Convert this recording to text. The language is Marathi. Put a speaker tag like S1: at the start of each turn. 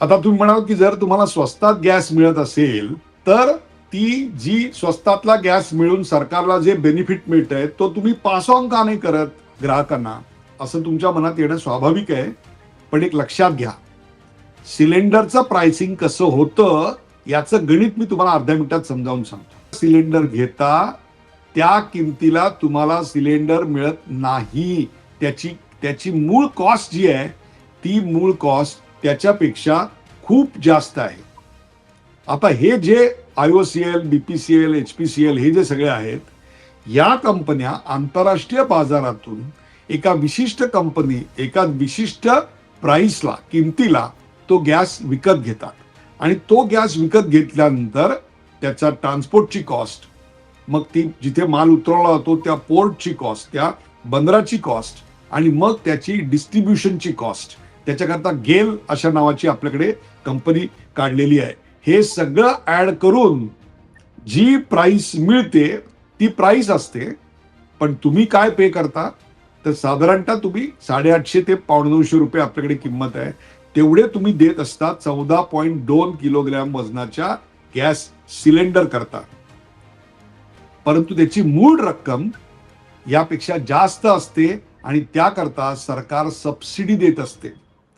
S1: आता तुम्ही म्हणाल की जर तुम्हाला स्वस्तात गॅस मिळत असेल तर ती जी स्वस्तातला गॅस मिळून सरकारला जे बेनिफिट मिळत आहे तो तुम्ही पास ऑन का नाही करत ग्राहकांना? असं तुमच्या मनात येणं स्वाभाविक आहे. पण एक लक्षात घ्या. सिलेंडरचं प्राइसिंग कसं होतं याचं गणित मी तुम्हाला अर्ध्या मिनिटात समजावून सांगतो. सिलेंडर घेता त्या किमतीला तुम्हाला सिलेंडर मिळत नाही. त्याची त्याची मूळ कॉस्ट जी आहे ती मूळ कॉस्ट त्याच्यापेक्षा खूप जास्त आहे. आता हे जे I O C L B P C L H P C L हे जे सगळे आहेत या कंपन्या आंतरराष्ट्रीय बाजारातून एका विशिष्ट कंपनी एका विशिष्ट प्राईसला किमतीला तो गॅस विकत घेतात. आणि तो गॅस विकत घेतल्यानंतर त्याचा ट्रान्सपोर्टची कॉस्ट मग ती जिथे माल उतरवला जातो त्या पोर्टची कॉस्ट त्या बंदराची कॉस्ट आणि मग त्याची डिस्ट्रीब्युशनची कॉस्ट त्याच्याकरता गेल अशा नावाची आपल्याकडे कंपनी काढलेली आहे. हे सगळं ऍड करून जी प्राईस मिळते ती प्राईस असते पण तुम्ही काय पे करता तर साधारणतः तुम्ही साडेआठशे ते पावणे नऊशे रुपये आपल्याकडे किंमत आहे. तेवढे तुम्ही देत असता चौदा पॉईंट दोन किलोग्रॅम वजनाच्या गॅस सिलेंडर करता. परंतु त्याची मूळ रक्कम यापेक्षा जास्त असते आणि त्याकरता सरकार सबसिडी देत असते.